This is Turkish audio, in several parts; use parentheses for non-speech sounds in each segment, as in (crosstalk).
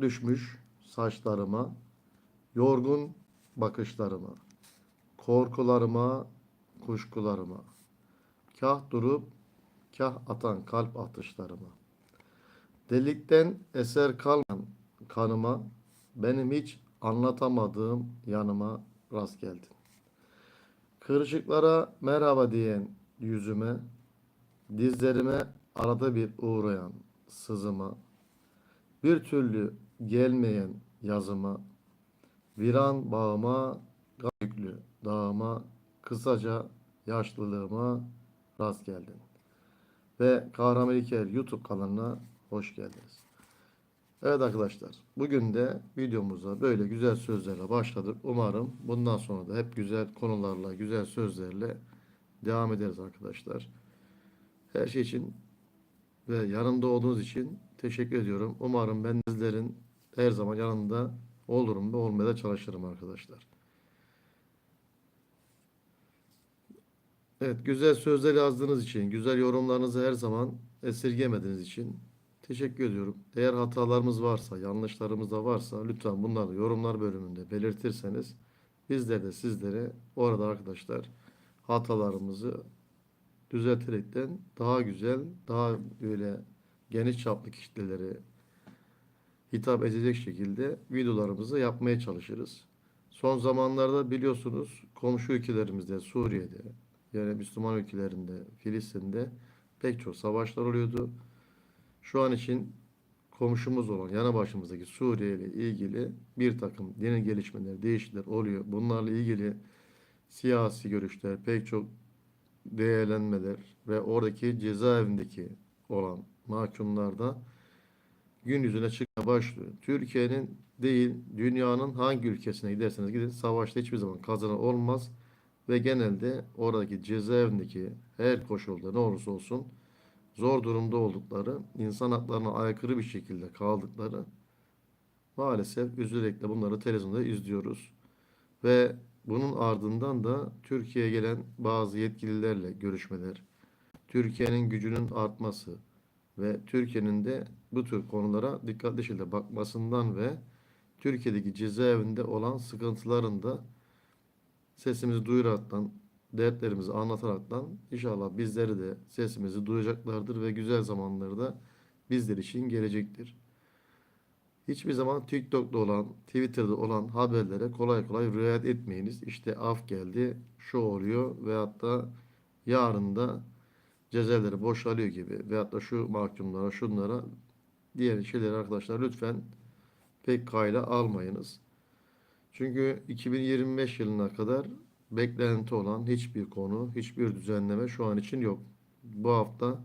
düşmüş saçlarıma, yorgun bakışlarıma, korkularıma, kuşkularıma, kah durup kah atan kalp atışlarıma, delikten eser kalmayan kanıma, benim hiç anlatamadığım yanıma rast geldin. Kırışıklara merhaba diyen yüzüme, dizlerime arada bir uğrayan sızıma, bir türlü gelmeyen yazıma, viran bağıma, yüklü dağıma, kısaca yaşlılığıma rast geldin. Ve Kahraman İlker YouTube kanalına hoş geldiniz. Evet arkadaşlar, bugün de videomuza böyle güzel sözlerle başladık. Umarım bundan sonra da hep güzel konularla, güzel sözlerle devam ederiz arkadaşlar. Her şey için ve yanımda olduğunuz için teşekkür ediyorum. Umarım ben sizlerin her zaman yanında olurum ve olmaya da çalışırım arkadaşlar. Evet, güzel sözler yazdığınız için, güzel yorumlarınızı her zaman esirgemediğiniz için teşekkür ediyorum. Eğer hatalarımız varsa, yanlışlarımız da varsa lütfen bunları yorumlar bölümünde belirtirseniz bizler de sizlere orada arkadaşlar hatalarımızı düzelterekten daha güzel, daha böyle geniş çaplı kitlelere hitap edecek şekilde videolarımızı yapmaya çalışırız. Son zamanlarda biliyorsunuz komşu ülkelerimizde, Suriye'de, yani Müslüman ülkelerinde, Filistin'de pek çok savaşlar oluyordu. Şu an için komşumuz olan yanı başımızdaki Suriye ile ilgili bir takım yeni gelişmeler, değişiklikler oluyor. Bunlarla ilgili siyasi görüşler, pek çok değerlenmeler ve oradaki cezaevindeki olan mahkumlar da gün yüzüne çıkmaya başlıyor. Türkiye'nin değil, dünyanın hangi ülkesine giderseniz gidin savaşta hiçbir zaman kazanan olmaz ve genelde oradaki cezaevindeki her koşulda ne olursa olsun zor durumda oldukları, insan haklarına aykırı bir şekilde kaldıkları maalesef üzülerek de bunları televizyonda izliyoruz. Ve bunun ardından da Türkiye'ye gelen bazı yetkililerle görüşmeler, Türkiye'nin gücünün artması ve Türkiye'nin de bu tür konulara dikkatli şekilde bakmasından ve Türkiye'deki cezaevinde olan sıkıntıların da sesimizi duyuraraktan, dertlerimizi anlataraktan inşallah bizleri de sesimizi duyacaklardır ve güzel zamanları da bizler için gelecektir. Hiçbir zaman TikTok'ta olan, Twitter'da olan haberlere kolay kolay riayet etmeyiniz. İşte af geldi, şu oluyor veyahut da yarın da cezaevleri boşalıyor gibi veyahut da şu mahkumlara, şunlara diğer şeyleri arkadaşlar lütfen pek kayla almayınız. Çünkü 2025 yılına kadar beklenti olan hiçbir konu, hiçbir düzenleme şu an için yok. Bu hafta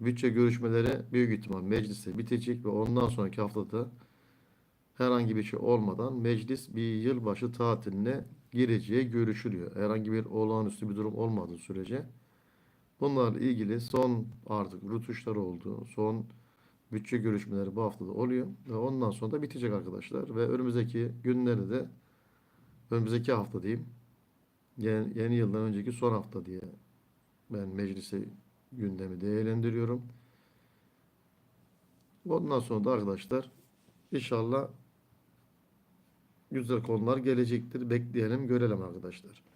bütçe görüşmeleri büyük ihtimal mecliste bitecek ve ondan sonraki haftada herhangi bir şey olmadan meclis bir yılbaşı tatiline gireceği görüşülüyor. Herhangi bir olağanüstü bir durum olmadığı sürece bunlarla ilgili son artık rutuşlar oldu. Son bütçe görüşmeleri bu haftada oluyor ve ondan sonra da bitecek arkadaşlar ve önümüzdeki günlerde de önümüzdeki hafta diyeyim yeni, yeni yıldan önceki son hafta diye ben meclise gündemi değerlendiriyorum. Ondan sonra da arkadaşlar inşallah güzel konular gelecektir. Bekleyelim, görelim arkadaşlar.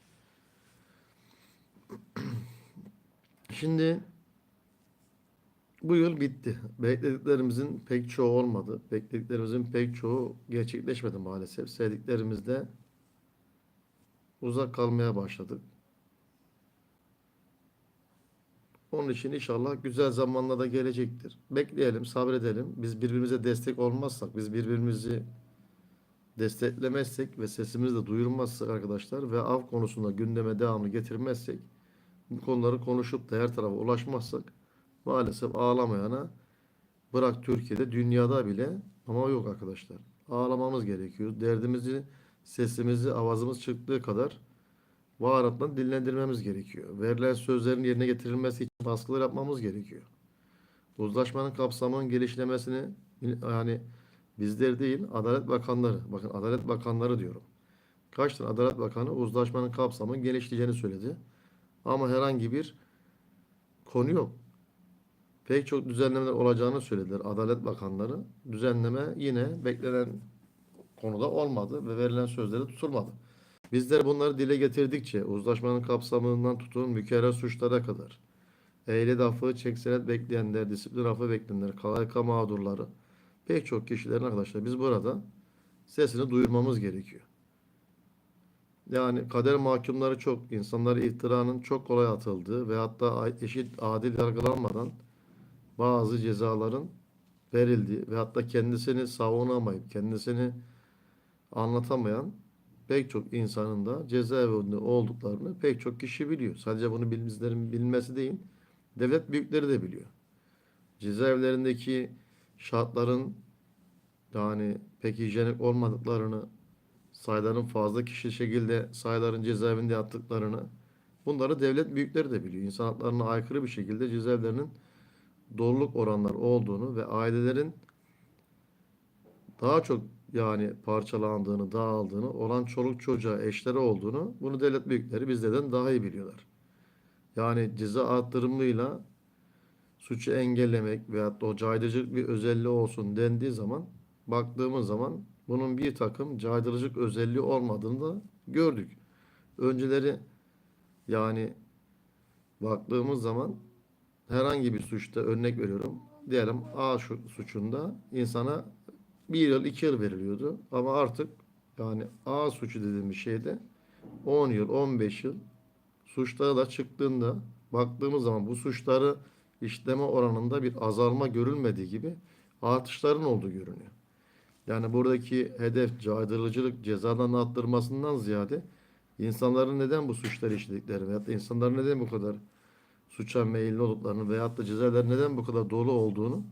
Şimdi bu yıl bitti. Beklediklerimizin pek çoğu olmadı. Beklediklerimizin pek çoğu gerçekleşmedi maalesef. Sevdiklerimizde uzak kalmaya başladık. Onun için inşallah güzel zamanla da gelecektir. Bekleyelim, sabredelim. Biz birbirimize destek olmazsak, biz birbirimizi desteklemezsek ve sesimizi de duyurmazsak arkadaşlar ve av konusunda gündeme devamlı getirmezsek bu konuları konuşup da her tarafa ulaşmazsak maalesef ağlamayana bırak Türkiye'de dünyada bile ama yok arkadaşlar. Ağlamamız gerekiyor. Derdimizi, sesimizi, avazımız çıktığı kadar baharatla dillendirmemiz gerekiyor. Verilen sözlerin yerine getirilmesi için baskılar yapmamız gerekiyor. Uzlaşmanın kapsamının gelişlemesini yani bizler değil Adalet Bakanları, bakın Adalet Bakanları diyorum. Kaç tane Adalet Bakanı uzlaşmanın kapsamının genişleyeceğini söyledi. Ama herhangi bir konu yok. Pek çok düzenlemeler olacağını söylediler Adalet Bakanları. Düzenleme yine beklenen konuda olmadı ve verilen sözleri tutulmadı. Bizler bunları dile getirdikçe uzlaşmanın kapsamından tutun mükerrer suçlara kadar ehliyet affı, çek senet bekleyenler, disiplin affı bekleyenler, KHK mağdurları pek çok kişilerin arkadaşlar biz burada sesini duyurmamız gerekiyor. Yani kader mahkumları çok, insanlara iftiranın çok kolay atıldığı ve hatta eşit adil yargılanmadan bazı cezaların verildiği ve hatta kendisini savunamayıp kendisini anlatamayan pek çok insanın da cezaevinde olduklarını pek çok kişi biliyor. Sadece bunu bizlerin bilmesi değil, devlet büyükleri de biliyor. Cezaevlerindeki şartların yani pek hijyenik olmadıklarını, sayıların fazla kişi şekilde sayıların cezaevinde yattıklarını bunları devlet büyükleri de biliyor. İnsan haklarına aykırı bir şekilde cezaevlerinin doluluk oranlar olduğunu ve ailelerin daha çok yani parçalandığını, dağıldığını, olan çoluk çocuğa eşleri olduğunu bunu devlet büyükleri bizlerden daha iyi biliyorlar. Yani ceza arttırımıyla suçu engellemek veyahut da o caydırıcılık bir özelliği olsun dendiği zaman baktığımız zaman bunun bir takım caydırıcılık özelliği olmadığını da gördük. Önceleri yani baktığımız zaman herhangi bir suçta örnek veriyorum. Diyelim A suçunda insana bir yıl iki yıl veriliyordu. Ama artık yani A suçu dediğimiz şeyde 10 yıl 15 yıl suçlara da çıktığında baktığımız zaman bu suçları işleme oranında bir azalma görülmediği gibi artışların olduğu görünüyor. Yani buradaki hedef caydırıcılık cezadan arttırmasından ziyade insanların neden bu suçları işledikleri veyahut da insanların neden bu kadar suça meyilli olduklarını veyahut da cezaevler neden bu kadar dolu olduğunu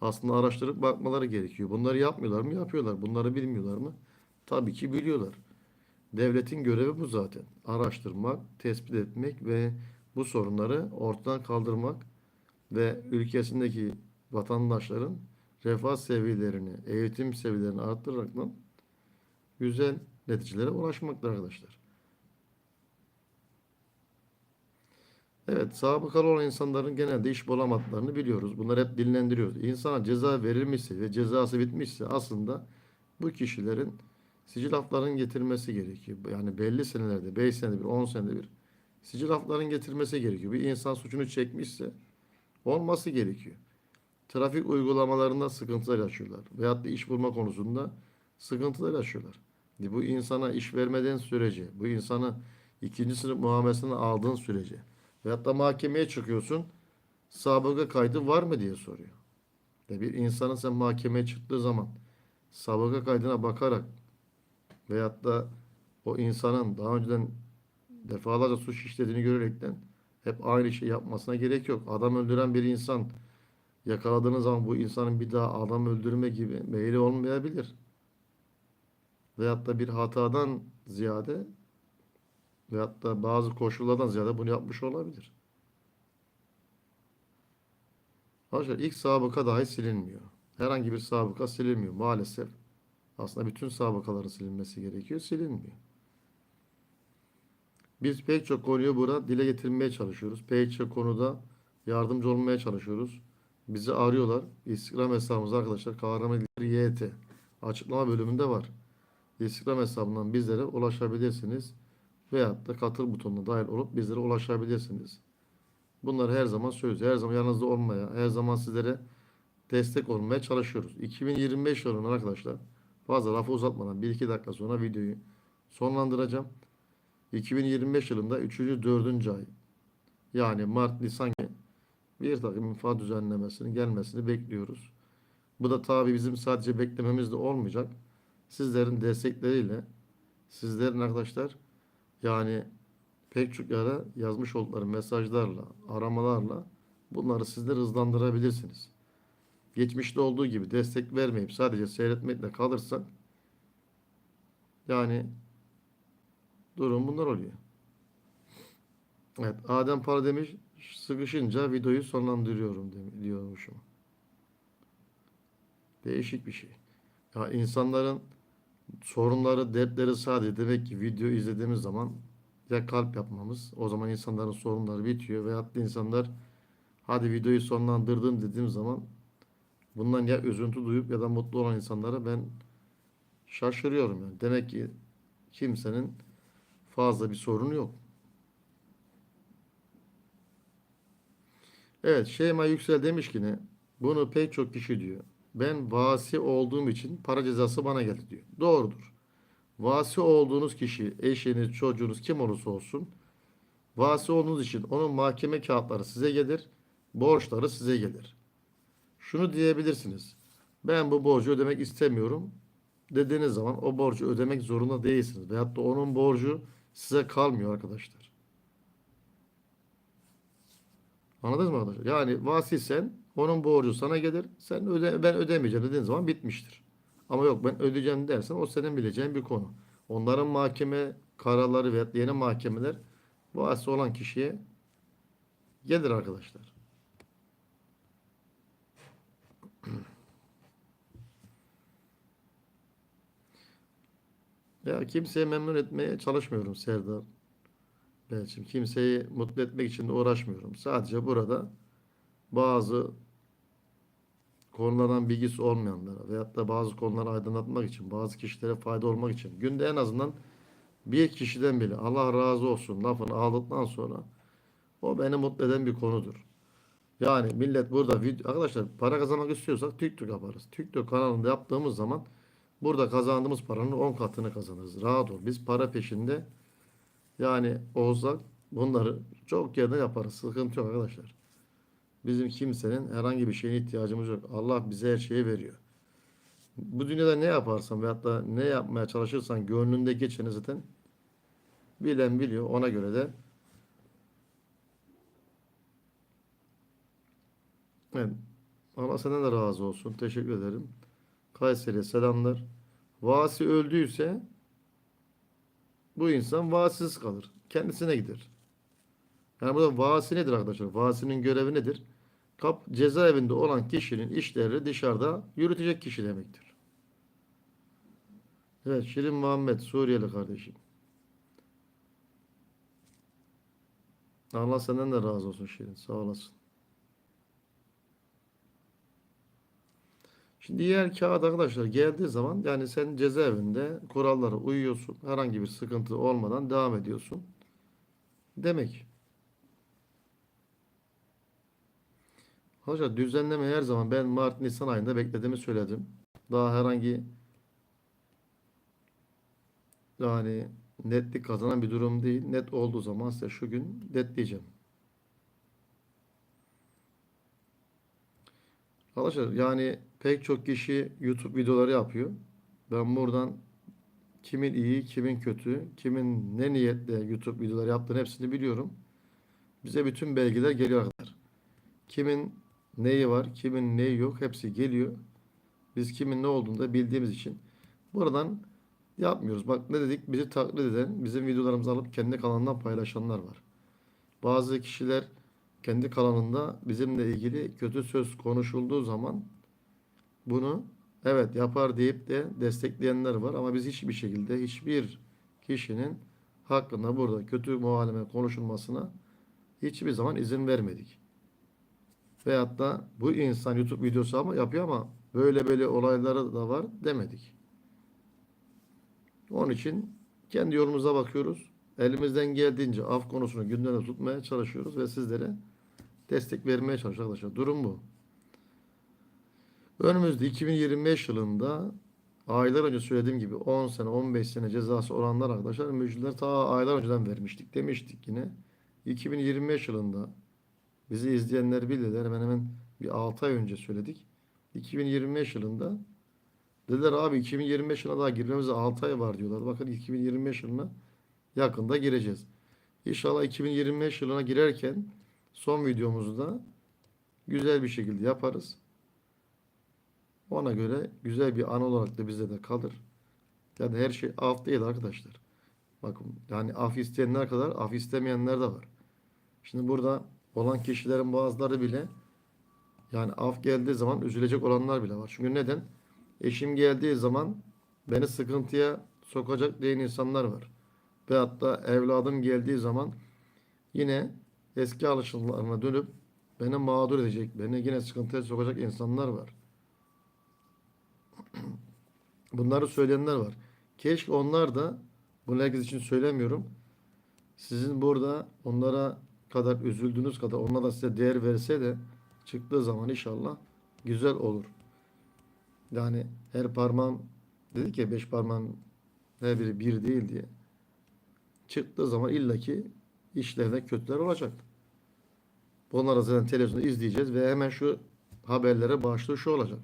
aslında araştırıp bakmaları gerekiyor. Bunları yapmıyorlar mı? Yapıyorlar. Bunları bilmiyorlar mı? Tabii ki biliyorlar. Devletin görevi bu zaten. Araştırmak, tespit etmek ve bu sorunları ortadan kaldırmak ve ülkesindeki vatandaşların refah seviyelerini, eğitim seviyelerini arttırarak güzel neticelere ulaşmaktır arkadaşlar. Evet, sabıkalı olan insanların genelde iş bulamadıklarını biliyoruz. Bunları hep dinlendiriyoruz. İnsana ceza verilmişse ve cezası bitmişse aslında bu kişilerin sicil haflarının getirmesi gerekiyor. Yani belli senelerde, 5 senede bir, 10 senede bir sicil haflarının getirmesi gerekiyor. Bir insan suçunu çekmişse olması gerekiyor. Trafik uygulamalarında sıkıntılar yaşıyorlar. Veyahut da iş bulma konusunda sıkıntılar yaşıyorlar. Bu insana iş vermeden sürece, bu insana ikinci sınıf muamelesini aldığın sürece veyahut da mahkemeye çıkıyorsun, sabıka kaydı var mı diye soruyor. Ve bir insanın sen mahkemeye çıktığı zaman sabıka kaydına bakarak veyahut da o insanın daha önceden defalarca suç işlediğini görerekten hep aynı şey yapmasına gerek yok. Adam öldüren bir insan yakaladığınız zaman bu insanın bir daha adam öldürme gibi meyli olmayabilir. Veyahut da bir hatadan ziyade veyahut da bazı koşullardan ziyade bunu yapmış olabilir. Arkadaşlar ilk sabıka dahi silinmiyor. Herhangi bir sabıka silinmiyor maalesef. Aslında bütün sabıkaların silinmesi gerekiyor, silinmiyor. Biz pek çok konuyu burada dile getirmeye çalışıyoruz. Pek çok konuda yardımcı olmaya çalışıyoruz. Bizi arıyorlar. Instagram hesabımız arkadaşlar Kahramanmaraş YT açıklama bölümünde var. Instagram hesabından bizlere ulaşabilirsiniz. Veyahut da katıl butonuna dahil olup bizlere ulaşabilirsiniz. Bunları her zaman söylüyoruz. Her zaman yanınızda olmaya, her zaman sizlere destek olmaya çalışıyoruz. 2025 yılının arkadaşlar fazla lafı uzatmadan 1-2 dakika sonra videoyu sonlandıracağım. 2025 yılında 3. 4. ay yani Mart, Nisan bir takım infaz düzenlemesinin gelmesini bekliyoruz. Bu da tabi bizim sadece beklememiz de olmayacak. Sizlerin destekleriyle, sizlerin arkadaşlar yani pek çok yere yazmış oldukları mesajlarla, aramalarla bunları sizler hızlandırabilirsiniz. Geçmişte olduğu gibi destek vermeyip sadece seyretmekle kalırsak yani durum bunlar oluyor. Evet, Adem Para demiş sıkışınca videoyu sonlandırıyorum diyormuşum. Değişik bir şey. Ya insanların sorunları, dertleri sadece demek ki video izlediğimiz zaman ya kalp yapmamız, o zaman insanların sorunları bitiyor veyahut da insanlar hadi videoyu sonlandırdım dediğim zaman bundan ya üzüntü duyup ya da mutlu olan insanlara ben şaşırıyorum yani. Demek ki kimsenin fazla bir sorunu yok. Evet, Şeyma Yüksel demiş ki ne? Bunu pek çok kişi diyor. Ben vasi olduğum için para cezası bana geldi diyor. Doğrudur. Vasi olduğunuz kişi, eşiniz, çocuğunuz kim olursa olsun, vasi olduğunuz için onun mahkeme kağıtları size gelir, borçları size gelir. Şunu diyebilirsiniz. Ben bu borcu ödemek istemiyorum dediğiniz zaman o borcu ödemek zorunda değilsiniz. Veyahut da onun borcu size kalmıyor arkadaşlar. Anladınız mı arkadaşlar? Yani vasi sen, onun borcu sana gelir. Sen öde, ben ödemeyeceğim dediğin zaman bitmiştir. Ama yok ben ödeyeceğim dersen o senin bileceğin bir konu. Onların mahkeme kararları ve yeni mahkemeler vasi olan kişiye gelir arkadaşlar. (clears throat) Ya kimseyi memnun etmeye çalışmıyorum Serdar. Belçim kimseyi mutlu etmek için uğraşmıyorum. Sadece burada bazı konulardan bilgisi olmayanlara veyahut da bazı konuları aydınlatmak için, bazı kişilere fayda olmak için günde en azından bir kişiden bile Allah razı olsun lafını aldıktan sonra o beni mutlu eden bir konudur. Yani millet burada video, arkadaşlar para kazanmak istiyorsak TikTok yaparız. TikTok kanalında yaptığımız zaman burada kazandığımız paranın 10 katını kazanırız. Rahat ol. Biz para peşinde yani olsak bunları çok yerde yaparız. Sıkıntı yok arkadaşlar. Bizim kimsenin herhangi bir şeyine ihtiyacımız yok. Allah bize her şeyi veriyor. Bu dünyada ne yaparsan veyahut da ne yapmaya çalışırsan gönlünde geçeni zaten bilen biliyor. Ona göre de evet. Allah senden de razı olsun. Teşekkür ederim. Kayseri'ye selamlar. Vasi öldüyse bu insan vasisiz kalır. Kendisine gider. Yani burada vasi nedir arkadaşlar? Vasinin görevi nedir? Kap cezaevinde olan kişinin işleri dışarıda yürütecek kişi demektir. Evet, Şirin Muhammed Suriyeli kardeşim. Allah senden de razı olsun Şirin. Sağ olasın. Şimdi diğer kağıt arkadaşlar geldiği zaman yani sen cezaevinde kurallara uyuyorsun. Herhangi bir sıkıntı olmadan devam ediyorsun. Demek. Arkadaşlar düzenleme her zaman ben Mart Nisan ayında beklediğimi söyledim. Daha herhangi yani netlik kazanan bir durum değil. Net olduğu zaman size şu gün netleyeceğim. Arkadaşlar yani pek çok kişi YouTube videoları yapıyor. Ben buradan kimin iyi, kimin kötü, kimin ne niyetle YouTube videoları yaptığını hepsini biliyorum. Bize bütün belgeler geliyor arkadaşlar. Kimin neyi var, kimin neyi yok hepsi geliyor. Biz kimin ne olduğunu da bildiğimiz için buradan yapmıyoruz. Bak ne dedik? Bizi taklit eden, bizim videolarımızı alıp kendi kanalından paylaşanlar var. Bazı kişiler kendi kanalında bizimle ilgili kötü söz konuşulduğu zaman bunu evet yapar deyip de destekleyenler var ama biz hiçbir şekilde hiçbir kişinin hakkında burada kötü muhaleme konuşulmasına hiçbir zaman izin vermedik. Veyahut da bu insan YouTube videosu ama yapıyor ama böyle böyle olayları da var demedik. Onun için kendi yolumuza bakıyoruz. Elimizden geldiğince af konusunu gündemde tutmaya çalışıyoruz ve sizlere destek vermeye çalışıyoruz arkadaşlar. Durum bu. Önümüzde 2025 yılında aylar önce söylediğim gibi 10 sene 15 sene cezası olanlar arkadaşlar müjdeler ta aylar önceden vermiştik demiştik yine. 2025 yılında bizi izleyenler bilirler hemen hemen bir 6 ay önce söyledik. 2025 yılında dediler abi 2025 yılına daha girmemize 6 ay var diyorlar. Bakın 2025 yılına yakında gireceğiz. İnşallah 2025 yılına girerken son videomuzu da güzel bir şekilde yaparız. Ona göre güzel bir an olarak da bizde de kalır. Yani her şey af değil arkadaşlar. Bakın yani af isteyenler kadar af istemeyenler de var. Şimdi burada olan kişilerin bazıları bile yani af geldiği zaman üzülecek olanlar bile var. Çünkü neden? Eşim geldiği zaman beni sıkıntıya sokacak diyen insanlar var. Ve hatta evladım geldiği zaman yine eski alışımlarına dönüp beni mağdur edecek, beni yine sıkıntıya sokacak insanlar var. (clears throat) Bunları söyleyenler var. Keşke onlar da, bunu herkes için söylemiyorum, sizin burada onlara kadar üzüldüğünüz kadar onlar da size değer verse de çıktığı zaman inşallah güzel olur. Yani her parmağım dedik ya beş parmağın her biri bir değil diye. Çıktığı zaman illaki işlerinde kötüler olacak. Bunları zaten televizyonda izleyeceğiz ve hemen şu haberlere başlığı şu olacak.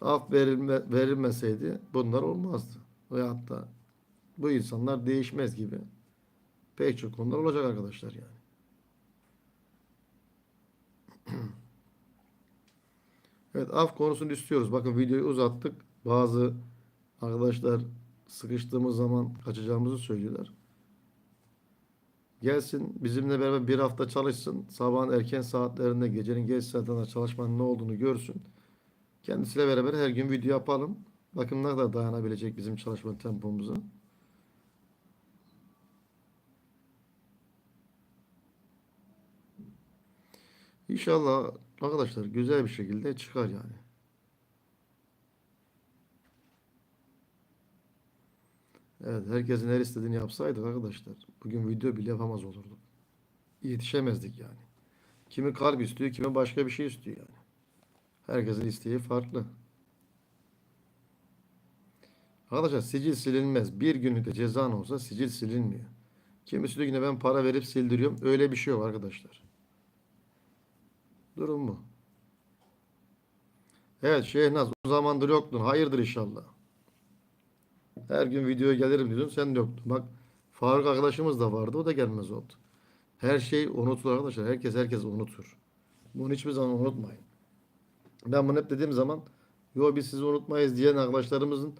Af verilme, verilmeseydi bunlar olmazdı. Veyahut da bu insanlar değişmez gibi pek çok konular olacak arkadaşlar yani. (clears throat) Evet af konusunu istiyoruz. Bakın videoyu uzattık. Bazı arkadaşlar sıkıştığımız zaman kaçacağımızı söylüyorlar. Gelsin bizimle beraber bir hafta çalışsın. Sabahın erken saatlerinde gecenin geç saatlerinde çalışmanın ne olduğunu görsün. Kendisiyle beraber her gün video yapalım. Bakın ne kadar dayanabilecek bizim çalışma tempomuza. İnşallah arkadaşlar güzel bir şekilde çıkar yani. Evet, herkesin her istediğini yapsaydık arkadaşlar, bugün video bile yapamaz olurduk. Yetişemezdik yani. Kimi kalp istiyor, kimi başka bir şey istiyor yani. Herkesin isteği farklı. Arkadaşlar sicil silinmez. Bir günlük de cezan olsa sicil silinmiyor. Kimisi diyor ki ben para verip sildiriyorum. Öyle bir şey yok arkadaşlar. Durum bu. Evet Şehnaz o zamandır yoktun. Hayırdır inşallah. Her gün videoya gelirim diyordun. Sen de yoktun. Bak Faruk arkadaşımız da vardı. O da gelmez oldu. Her şey unutulur arkadaşlar. Herkes herkes unutur. Bunu hiçbir zaman unutmayın. Ben bunu hep dediğim zaman yo biz sizi unutmayız diyen arkadaşlarımızın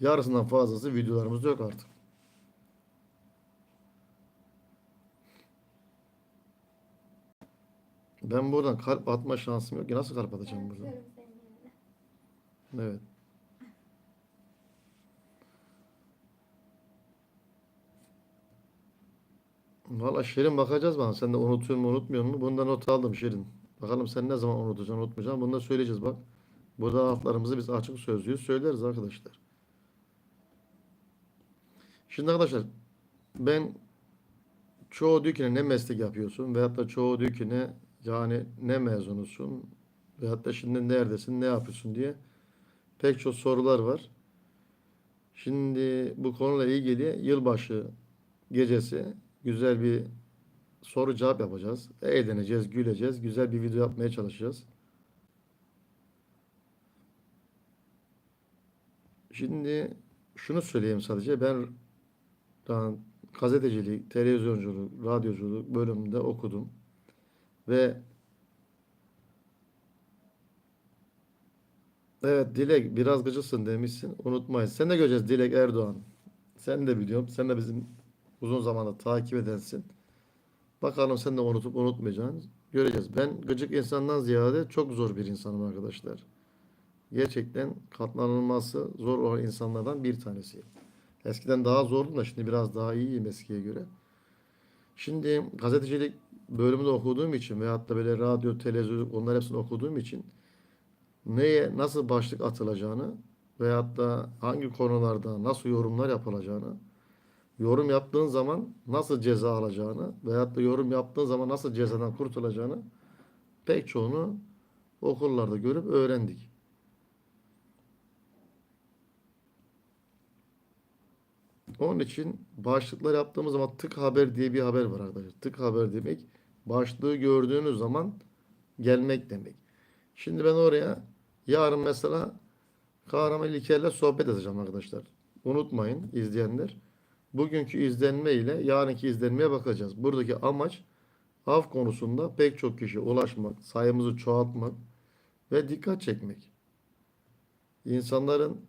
yarısından fazlası videolarımızda yok artık. Ben buradan kalp atma şansım yok ki. Nasıl kalp atacağım buradan? Evet. Valla Şirin bakacağız bana. Sen de unutuyor mu unutmuyor mu? Bundan not aldım Şirin. Bakalım sen ne zaman unutacaksın unutmayacaksın. Bunu da söyleyeceğiz bak. Burada laflarımızı biz açık sözlüyüz söyleriz arkadaşlar. Şimdi arkadaşlar ben çoğu diyor ki ne meslek yapıyorsun veyahut da çoğu diyor ki ne yani ne mezunusun veyahut da şimdi neredesin ne yapıyorsun diye pek çok sorular var. Şimdi bu konuyla ilgili yılbaşı gecesi güzel bir soru cevap yapacağız. Eğleneceğiz, güleceğiz. Güzel bir video yapmaya çalışacağız. Şimdi şunu söyleyeyim sadece. Ben gazetecilik, televizyonculuk, radyoculuk bölümünde okudum. Ve evet Dilek biraz gıcıksın demişsin. Unutmayın. Sen de göreceğiz Dilek Erdoğan. Sen de biliyorum. Sen de bizim uzun zamandır takip edensin. Bakalım sen de unutup unutmayacaksın. Göreceğiz. Ben gıcık insandan ziyade çok zor bir insanım arkadaşlar. Gerçekten katlanılması zor olan insanlardan bir tanesiyim. Eskiden daha zordu da şimdi biraz daha iyiyim eskiye göre. Şimdi gazetecilik bölümünde okuduğum için veyahut da böyle radyo, televizyon onlar hepsini okuduğum için neye nasıl başlık atılacağını veyahut da hangi konularda nasıl yorumlar yapılacağını yorum yaptığın zaman nasıl ceza alacağını veyahut da yorum yaptığın zaman nasıl cezadan kurtulacağını pek çoğunu okullarda görüp öğrendik. Onun için başlıklar yaptığımız zaman tık haber diye bir haber var arkadaşlar. Tık haber demek başlığı gördüğünüz zaman gelmek demek. Şimdi ben oraya yarın mesela Kahraman İlker'le sohbet edeceğim arkadaşlar. Unutmayın izleyenler. Bugünkü izlenme ile yarınki izlenmeye bakacağız. Buradaki amaç av konusunda pek çok kişi ulaşmak, sayımızı çoğaltmak ve dikkat çekmek. İnsanların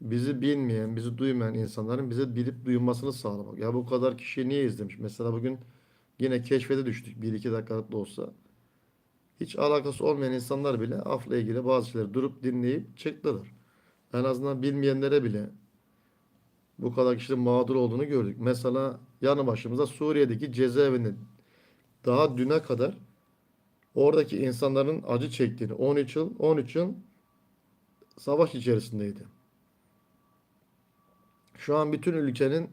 bizi bilmeyen, bizi duymayan insanların bize bilip duymasını sağlamak. Ya bu kadar kişi niye izlemiş? Mesela bugün yine keşfete düştük. 1-2 dakikalık da olsa. Hiç alakası olmayan insanlar bile afla ilgili bazı şeyleri durup dinleyip çıktılar. En azından bilmeyenlere bile bu kadar kişinin mağdur olduğunu gördük. Mesela yanı başımızda Suriye'deki cezaevinde daha düne kadar Oradaki insanların acı çektiğini 13 yıl 13 yıl savaş içerisindeydi. Şu an bütün ülkenin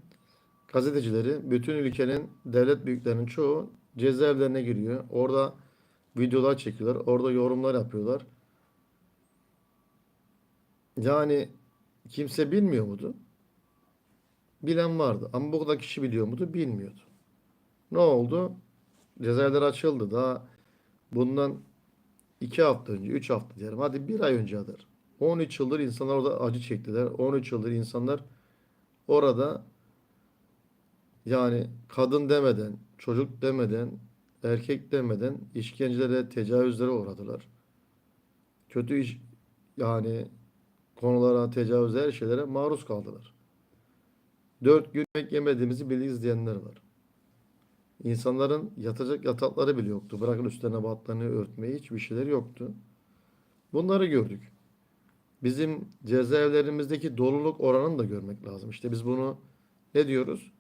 gazetecileri, bütün ülkenin devlet büyüklerinin çoğu cezaevlerine giriyor. Orada videolar çekiyorlar. Orada yorumlar yapıyorlar. Yani kimse bilmiyor muydu? Bilen vardı. Ama bu kişi biliyor muydu? Bilmiyordu. Ne oldu? Cezaevler açıldı. Daha bundan iki hafta önce, üç hafta diyelim. Hadi bir ay önce kadar. 13 yıldır insanlar orada acı çektiler. 13 yıldır insanlar orada yani kadın demeden, çocuk demeden, erkek demeden işkencelere, tecavüzlere uğradılar. Kötü iş yani konulara, tecavüze, her şeylere maruz kaldılar. Dört gün yemek yemediğimizi bile izleyenler var. İnsanların yatacak yatakları bile yoktu. Bırakın üstlerine battaniye örtmeyi hiçbir şeyler yoktu. Bunları gördük. Bizim cezaevlerimizdeki doluluk oranını da görmek lazım. İşte biz bunu ne diyoruz?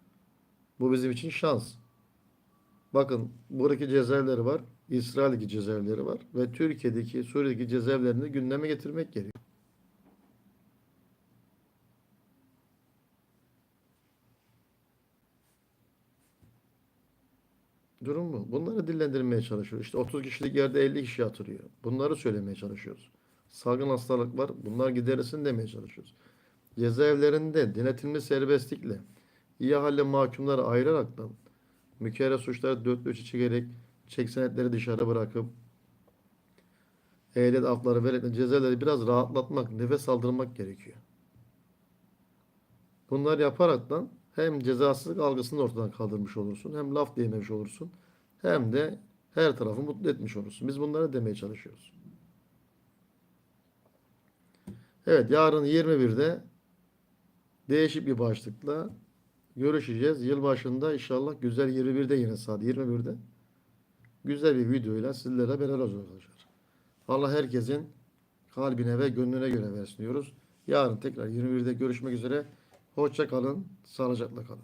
Bu bizim için şans. Bakın buradaki cezaevleri var. İsrail'deki cezaevleri var. Ve Türkiye'deki, Suriye'deki cezaevlerini gündeme getirmek gerekiyor. Durum bu. Bunları dillendirmeye çalışıyoruz. İşte 30 kişilik yerde 50 kişi yatırıyor. Bunları söylemeye çalışıyoruz. Salgın hastalık var. Bunlar giderilsin demeye çalışıyoruz. Cezaevlerinde denetimli serbestlikle iyi halde mahkumları ayıraraktan mükerre suçları dört beşe çekerek çek senetleri dışarı bırakıp ehliyet afları vererek cezaevleri biraz rahatlatmak, nefes aldırmak gerekiyor. Bunları yaparaktan hem cezasızlık algısını ortadan kaldırmış olursun, hem laf diyememiş olursun, hem de her tarafı mutlu etmiş olursun. Biz bunları demeye çalışıyoruz. Evet, yarın 21'de değişik bir başlıkla görüşeceğiz. Yılbaşında inşallah güzel 21'de yine saat 21'de güzel bir videoyla sizlerle beraber olacağız. Allah herkesin kalbine ve gönlüne göre versin diyoruz. Yarın tekrar 21'de görüşmek üzere. Hoşça kalın, sağlıcakla kalın.